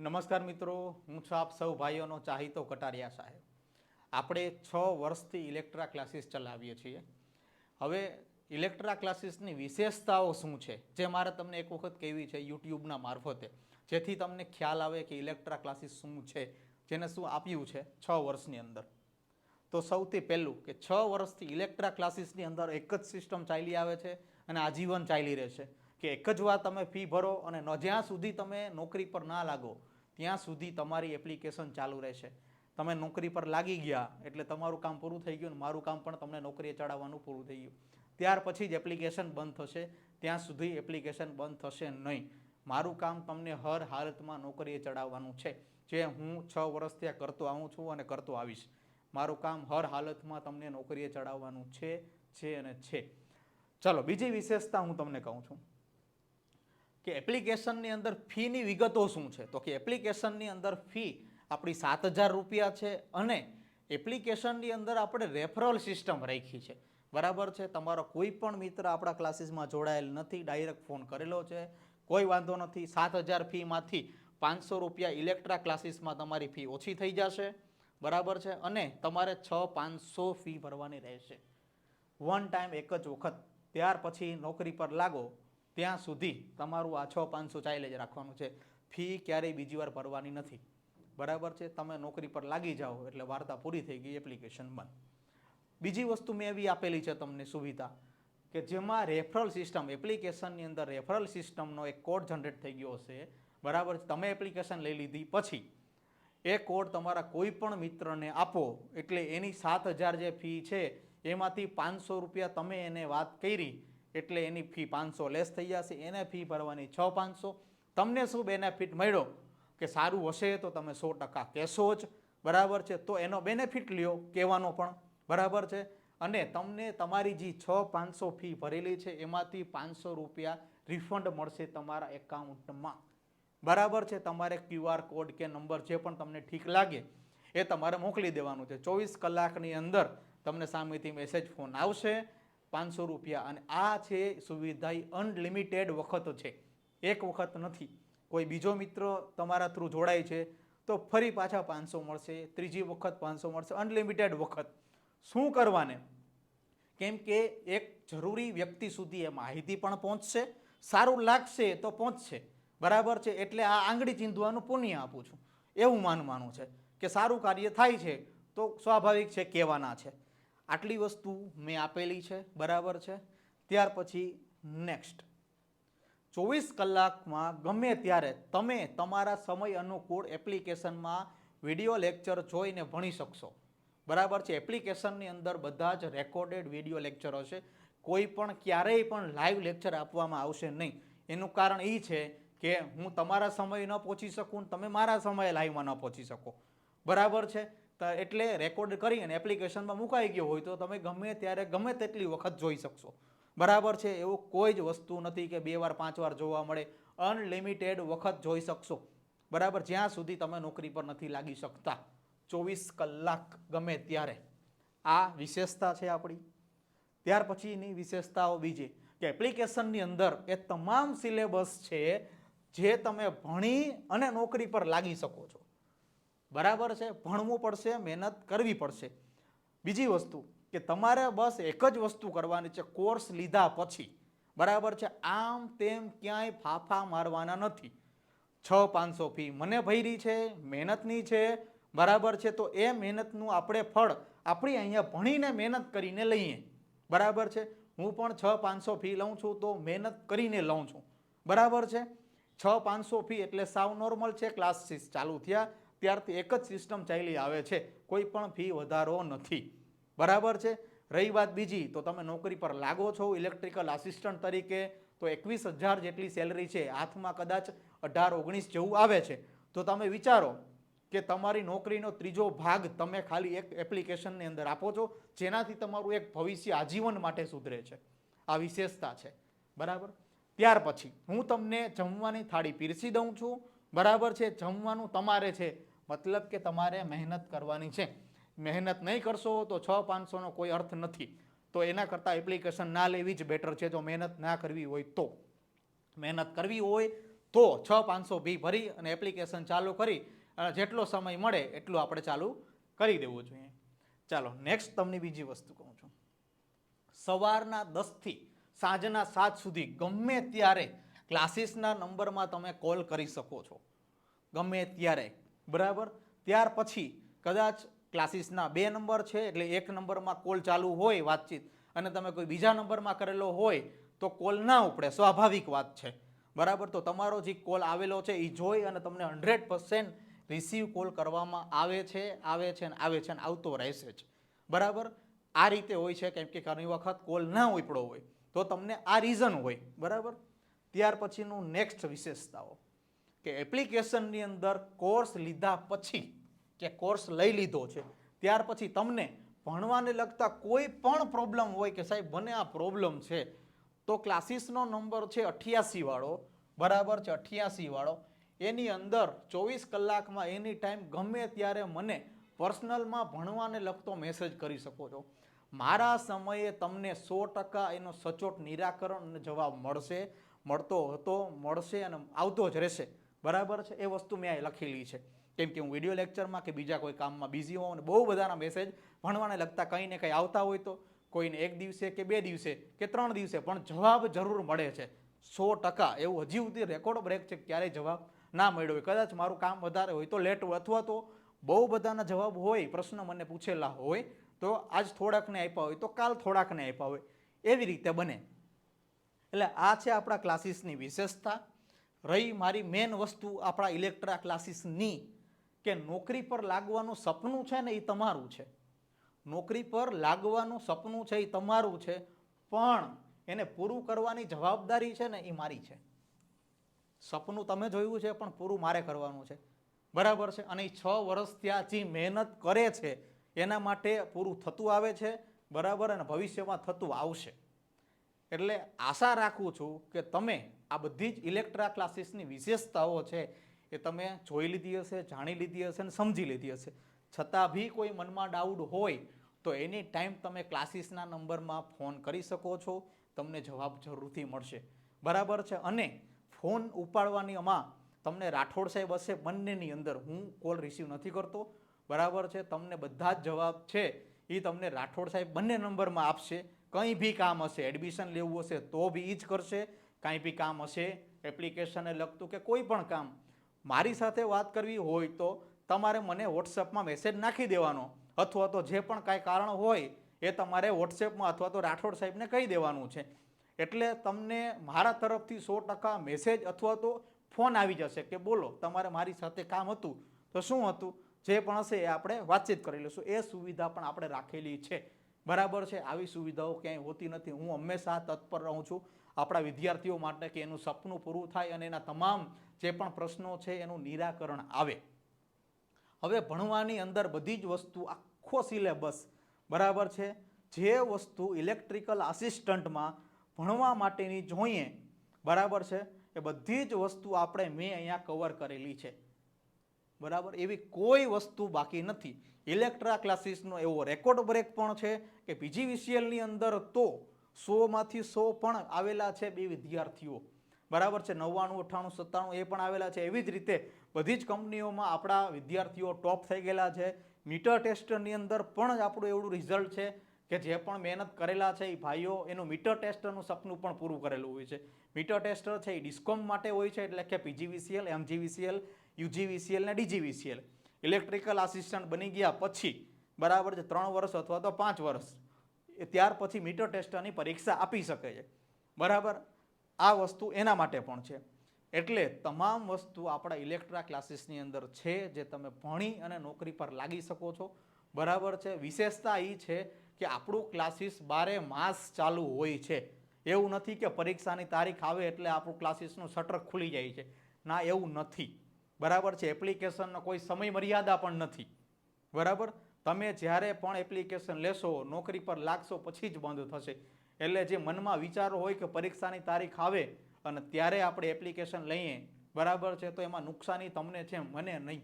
નમસ્કાર મિત્રો, હું છું આપ સૌ ભાઈઓનો ચાહીતો કટારિયા સાહેબ. આપણે છ વર્ષથી ઇલેક્ટ્રા ક્લાસીસ ચલાવીએ છીએ. હવે ઇલેક્ટ્રા ક્લાસીસની વિશેષતાઓ શું છે? જે મારે તમને એક વખત કહેવી છે યુટ્યુબના મારફતે. જેથી તમને ખ્યાલ આવે કે ઇલેક્ટ્રા ક્લાસીસ શું છે, જેને શું આપ્યું છે છ વર્ષની અંદર. તો સૌથી પહેલું કે છ વર્ષથી ઇલેક્ટ્રા ક્લાસીસની અંદર એક જ સિસ્ટમ ચાલી આવે છે અને આજીવન ચાલી રહેશે કે એક જ વાર તમે ફી ભરો અને જ્યાં સુધી તમે નોકરી પર ના લાગો ત્યાં સુધી તમારી એપ્લિકેશન ચાલુ રહેશે. તમે નોકરી પર લાગી ગયા એટલે તમારું કામ પૂરું થઈ ગયું ને મારું કામ પણ તમને નોકરીએ ચડાવવાનું પૂરું થઈ ગયું. ત્યાર પછી જ એપ્લિકેશન બંધ થશે. ત્યાં સુધી એપ્લિકેશન બંધ થશે નહીં. મારું કામ તમને હર હાલતમાં નોકરીએ ચડાવવાનું છે. જે હું છ વર્ષ ત્યાં કરતો આવું છું અને કરતો આવીશ. મારું કામ હર હાલતમાં તમને નોકરીએ ચડાવવાનું છે છે અને છે. ચલો, બીજી વિશેષતા હું તમને કહું છું. કે એપ્લિકેશનની અંદર ફીની વિગતો શું છે? તો કે એપ્લિકેશનની અંદર ફી આપણી સાત હજાર રૂપિયા છે અને એપ્લિકેશનની અંદર આપણે રેફરલ સિસ્ટમ રાખી છે. બરાબર છે? તમારો કોઈ પણ મિત્ર આપણા ક્લાસીસમાં જોડાયેલ નથી, ડાયરેક્ટ ફોન કરેલો છે. કોઈ વાંધો નથી. સાત હજાર ફીમાંથી પાંચસો રૂપિયા ઇલેક્ટ્રા ક્લાસીસમાં તમારી ફી ઓછી થઈ જશે. બરાબર છે? અને તમારે છ પાંચસો ફી ભરવાની રહેશે. વન ટાઈમ એક જ વખત. ત્યાર પછી નોકરી પર લાગો. ત્યાં સુધી તમારું આ છ પાંચસો ચાલે જ રાખવાનું છે. ફી ક્યારેય બીજી વાર ભરવાની નથી. બરાબર છે? તમે નોકરી પર લાગી જાઓ એટલે વાર્તા પૂરી થઈ ગઈ એપ્લિકેશન બંધ. બીજી વસ્તુ મેં એવી આપેલી છે તમને સુવિધા કે જેમાં રેફરલ સિસ્ટમ એપ્લિકેશનની અંદર રેફરલ સિસ્ટમનો એક કોડ જનરેટ થઈ ગયો હશે. બરાબર તમે એપ્લિકેશન લઈ લીધી પછી એ કોડ તમારા કોઈ પણ મિત્રને આપો એટલે એની સાત હજાર જે ફી છે, એમાંથી પાંચસો રૂપિયા તમે એને વાત કરી એટલે એની ફી પાંચસો લેસ થઈ જશે, એને ફી ભરવાની છ પાંચસો. તમને શું બેનિફિટ મળ્યો? કે સારું હશે તો તમે સો ટકા કહેશો જ. બરાબર છે? તો એનો બેનિફિટ લ્યો, કહેવાનો પણ. બરાબર છે? અને તમને તમારી જે છ પાંચસો ફી ભરેલી છે, એમાંથી પાંચસો રૂપિયા રિફંડ મળશે તમારા એકાઉન્ટમાં. બરાબર છે? તમારે ક્યુઆર કોડ કે નંબર જે પણ તમને ઠીક લાગે, એ તમારે મોકલી દેવાનું છે. ચોવીસ કલાકની અંદર તમને સામેથી મેસેજ ફોન આવશે. પાંચસો રૂપિયા અને આ છે સુવિધા અનલિમિટેડ વખત છે. એક વખત નથી. કોઈ બીજો મિત્ર તમારા થ્રુ જોડાય છે, તો ફરી પાછા પાંચસો મળશે, ત્રીજી વખત પાંચસો મળશે, અનલિમિટેડ વખત. શું કરવાને? કેમ કે એક જરૂરી વ્યક્તિ સુધી એ માહિતી પણ પહોંચશે, સારું લાગશે તો પહોંચશે. બરાબર છે, એટલે આ આંગળી ચીંધવાનું પુણ્ય આપું છું. એવું માનવાનું છે કે સારું કાર્ય થાય છે, તો સ્વાભાવિક છે, કહેવાના છે. આટલી વસ્તુ મેં આપેલી છે, બરાબર છે. ત્યાર પછી નેક્સ્ટ ચોવીસ કલાકમાં ગમે ત્યારે તમે તમારા સમય અનુકૂળ એપ્લિકેશનમાં વીડિયો લેક્ચર જોઈને ભણી શકશો. બરાબર છે? એપ્લિકેશનની અંદર બધા જ રેકોર્ડેડ વીડિયો લેક્ચર હશે. કોઈ પણ ક્યારેય પણ લાઈવ લેક્ચર આપવામાં આવશે નહીં. એનું કારણ એ છે કે હું તમારા સમયે ન પહોંચી શકું તમે મારા સમયે લાઈવમાં ન પહોંચી શકો. બરાબર છે? એટલે રેકોર્ડ કરી અને એપ્લિકેશનમાં મુકાઈ ગયો હોય તો તમે ગમે ત્યારે ગમે તેટલી વખત જોઈ શકશો. બરાબર છે, એવું કોઈ જ વસ્તુ નથી કે બે વાર, પાંચ વાર જોવા મળે. અનલિમિટેડ વખત જોઈ શકશો. બરાબર, જ્યાં સુધી તમે નોકરી પર નથી લાગી શકતા. ચોવીસ કલાક ગમે ત્યારે. આ વિશેષતા છે આપણી. ત્યાર પછીની વિશેષતાઓ બીજી કે એપ્લિકેશનની અંદર એ તમામ સિલેબસ છે જે તમે ભણી અને નોકરી પર લાગી શકો છો. બરાબર છે? ભણવું પડશે, મહેનત કરવી પડશે. બીજી વસ્તુ કે તમારે બસ એક જ વસ્તુ કરવાની છે, કોર્સ લીધા પછી. બરાબર છે? આમ તેમ ક્યાંય ફાફા મારવાના નથી. છ પાંચસો ફી મને ભયરી છે, મહેનતની છે, બરાબર છે? તો એ મહેનતનું આપણે ફળ આપણી અહીંયા ભણીને મહેનત કરીને લઈએ. બરાબર છે? હું પણ છ પાંચસો ફી લઉં છું તો મહેનત કરીને લઉં છું. બરાબર છે? છ પાંચસો ફી એટલે સાવ નોર્મલ છે, ક્લાસીસ ચાલુ થયા. ત્યારથી એક જ સિસ્ટમ ચાલી આવે છે. કોઈ પણ ફી વધારો નથી. બરાબર છે? રહી વાત બીજી, તો તમે નોકરી પર લાગો છો ઇલેક્ટ્રિકલ આસિસ્ટન્ટ તરીકે, તો એકવીસ હજાર જેટલી સેલરી છે. હાથમાં કદાચ અઢાર, ઓગણીસ જેવું આવે છે. તો તમે વિચારો કે તમારી નોકરીનો ત્રીજો ભાગ તમે ખાલી એક એપ્લિકેશનની અંદર આપો છો, જેનાથી તમારું એક ભવિષ્ય આજીવન માટે સુધરે છે. આ વિશેષતા છે. બરાબર? ત્યાર પછી હું તમને જમવાની થાળી પીરસી દઉં છું. બરાબર છે? જમવાનું તમારે છે મતલબ કે તમારે મહેનત કરવાની છે. મહેનત નહીં કરશો તો છ પાંચસોનો કોઈ અર્થ નથી. તો એના કરતાં એપ્લિકેશન ના લેવી જ બેટર છે. જો મહેનત ના કરવી હોય તો. મહેનત કરવી હોય તો છ પાંચસો બી ભરી અને એપ્લિકેશન ચાલુ કરી. અને જેટલો સમય મળે એટલું આપણે ચાલુ કરી દેવું જોઈએ. ચાલો નેક્સ્ટ તમને બીજી વસ્તુ કહું છું. સવારના દસથી સાંજના સાત સુધી ગમે ત્યારે ક્લાસીસના નંબરમાં તમે કોલ કરી શકો છો. ગમે ત્યારે. બરાબર? ત્યાર પછી કદાચ ક્લાસીસના બે નંબર છે, એટલે એક નંબરમાં કોલ ચાલુ હોય વાતચીત અને તમે કોઈ બીજા નંબરમાં કરેલો હોય તો કોલ ના ઉપડે, સ્વાભાવિક વાત છે. બરાબર? તો તમારો જે કોલ આવેલો છે એ જોઈ અને તમને હંડ્રેડ પર્સેન્ટ રિસીવ કોલ કરવામાં આવે છે આવે છે ને આવે છે ને આવતો રહેશે જ. બરાબર? આ રીતે હોય છે, કેમ કે ઘણી વખત કોલ ના ઉપડો હોય તો તમને આ રીઝન હોય. બરાબર? ત્યાર પછીનું નેક્સ્ટ વિશેષતાઓ. કે એપ્લિકેશનની અંદર કોર્સ લીધા પછી કે કોર્સ લઈ લીધો છે, ત્યાર પછી તમને ભણવાને લગતા કોઈ પણ પ્રોબ્લેમ હોય કે સાહેબ મને આ પ્રોબ્લેમ છે, તો ક્લાસીસનો નંબર છે અઠ્યાસી વાળો બરાબર છે અઠ્યાસી વાળો એની અંદર ચોવીસ કલાકમાં એની ટાઈમ ગમે ત્યારે મને પર્સનલમાં ભણવાને લગતો મેસેજ કરી શકો છો. મારા સમયે તમને સો ટકા એનો સચોટ નિરાકરણ જવાબ મળશે, મળતો હતો, મળશે અને આવતો જ રહેશે. બરાબર છે? એ વસ્તુ મેં લખેલી છે. કેમ કે હું વીડિયો લેક્ચરમાં કે બીજા કોઈ કામમાં બિઝી હોઉં અને બહુ બધાના મેસેજ ભણવાને લગતા કંઈ ને કંઈ આવતા હોય તો કોઈને એક દિવસે કે બે દિવસે કે ત્રણ દિવસે પણ જવાબ જરૂર મળે છે. સો ટકા. એવું હજી સુધી રેકોર્ડ બ્રેક છે ક્યારેય જવાબ ના મળ્યો હોય. કદાચ મારું કામ વધારે હોય તો લેટ અથવા તો બહુ બધાના જવાબ હોય, પ્રશ્ન મને પૂછેલા હોય, તો આજ થોડાકને આપ્યા હોય, તો કાલ થોડાકને આપ્યા હોય. એવી રીતે બને. એટલે આ છે આપણા ક્લાસીસની વિશેષતા. રહી મારી મેન વસ્તુ આપણા ઇલેક્ટ્રા ક્લાસીસની કે નોકરી પર લાગવાનું સપનું છે ને એ તમારું છે. નોકરી પર લાગવાનું સપનું છે એ તમારું છે, પણ એને પૂરું કરવાની જવાબદારી છે ને એ મારી છે. સપનું તમે જોયું છે, પણ પૂરું મારે કરવાનું છે. બરાબર છે? અને એ છ વર્ષ ત્યાં જે મહેનત કરે છે, એના માટે પૂરું થતું આવે છે, બરાબર? અને ભવિષ્યમાં થતું આવશે. એટલે આશા રાખું છું કે તમે આ બધી જ ઇલેક્ટ્રા ક્લાસીસની વિશેષતાઓ છે એ તમે જોઈ લીધી હશે, જાણી લીધી હશે અને સમજી લીધી હશે. છતાં બી કોઈ મનમાં ડાઉટ હોય તો એની ટાઈમ તમે ક્લાસીસના નંબરમાં ફોન કરી શકો છો, તમને જવાબ જરૂરથી મળશે. બરાબર છે? અને ફોન ઉપાડવાની આમાં તમને રાઠોડ સાહેબ હશે બંનેની અંદર. હું કોલ રિસીવ નથી કરતો. બરાબર છે? તમને બધા જ જવાબ છે એ તમને રાઠોડ સાહેબ બંને નંબરમાં આપશે. કંઈ બી કામ હશે એડમિશન લેવું હશે તો બી એ જ કરશે. કાંઈ બી કામ હશે એપ્લિકેશનને લગતું કે કોઈ પણ કામ, મારી સાથે વાત કરવી હોય તો તમારે મને વોટ્સઅપમાં મેસેજ નાખી દેવાનો. અથવા તો જે પણ કાંઈ કારણ હોય એ તમારે વોટ્સએપમાં અથવા તો રાઠોડ સાહેબને કહી દેવાનું છે. એટલે તમને મારા તરફથી સો ટકા મેસેજ અથવા તો ફોન આવી જશે કે બોલો, તમારે મારી સાથે કામ હતું તો શું હતું? જે પણ હશે એ આપણે વાતચીત કરી લઈશું. એ સુવિધા પણ આપણે રાખેલી છે. બરાબર છે? આવી સુવિધાઓ ક્યાંય હોતી નથી. હું હંમેશા તત્પર રહું છું. આપણા વિદ્યાર્થીઓ માટે કે એનું સપનું પૂરું થાય અને એના તમામ જે પણ પ્રશ્નો છે એનું નિરાકરણ આવે. હવે ભણવાની અંદર બધી જ વસ્તુ આખો સિલેબસ બરાબર છે. જે વસ્તુ ઇલેક્ટ્રિકલ આસિસ્ટન્ટમાં ભણવા માટેની જોઈએ બરાબર છે. એ બધી જ વસ્તુ આપણે મેં અહીંયા કવર કરેલી છે. બરાબર? એવી કોઈ વસ્તુ બાકી નથી. ઇલેક્ટ્રા ક્લાસીસનો એવો રેકોર્ડ બ્રેક પણ છે કે પીજીવીસીએલની અંદર તો સોમાંથી સો પણ આવેલા છે બે વિદ્યાર્થીઓ. બરાબર છે? નવ્વાણું, અઠ્ઠાણું, સત્તાણું એ પણ આવેલા છે. એવી જ રીતે બધી જ કંપનીઓમાં આપણા વિદ્યાર્થીઓ ટોપ થઈ ગયેલા છે. મીટર ટેસ્ટની અંદર પણ આપણું એવડું રિઝલ્ટ છે કે જે પણ મહેનત કરેલા છે એ ભાઈઓ, એનું મીટર ટેસ્ટરનું સપનું પણ પૂરું કરેલું હોય છે. મીટર ટેસ્ટર છે એ ડિસ્કોમ માટે હોય છે એટલે કે પીજીવીસીએલ, એમજીવીસીએલ, યુજીવીસીએલ ને ડીજીવીસીએલ. ઇલેક્ટ્રિકલ આસિસ્ટન્ટ બની ગયા પછી, બરાબર છે, ત્રણ વર્ષ અથવા તો પાંચ વર્ષ. એ ત્યાર પછી મીટર ટેસ્ટરની પરીક્ષા આપી શકે છે. બરાબર? આ વસ્તુ એના માટે પણ છે. એટલે તમામ વસ્તુ આપણા ઇલેક્ટ્રા ક્લાસીસની અંદર છે, જે તમે ભણી અને નોકરી પર લાગી શકો છો. બરાબર છે? વિશેષતા એ છે કે આપણું ક્લાસીસ બારે માસ ચાલુ હોય છે. એવું નથી કે પરીક્ષાની તારીખ આવે એટલે આપણું ક્લાસીસનું શટર ખુલી જાય છે. ના, એવું નથી. બરાબર છે? એપ્લિકેશનનો કોઈ સમય મર્યાદા પણ નથી. બરાબર? તમે જ્યારે પણ એપ્લિકેશન લેશો, નોકરી પર લાગશો પછી જ બંધ થશે. એટલે જે મનમાં વિચારો હોય કે પરીક્ષાની તારીખ આવે અને ત્યારે આપણે એપ્લિકેશન લઈએ, બરાબર છે? તો એમાં નુકસાની તમને છે, મને નહીં.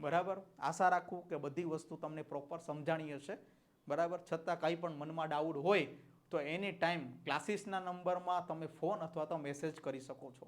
બરાબર? આશા રાખું કે બધી વસ્તુ તમને પ્રોપર સમજાણી હશે. બરાબર? છતાં કંઈ પણ મનમાં ડાઉટ હોય, તો એની ટાઈમ ક્લાસીસના નંબરમાં તમે ફોન અથવા તો મેસેજ કરી શકો છો.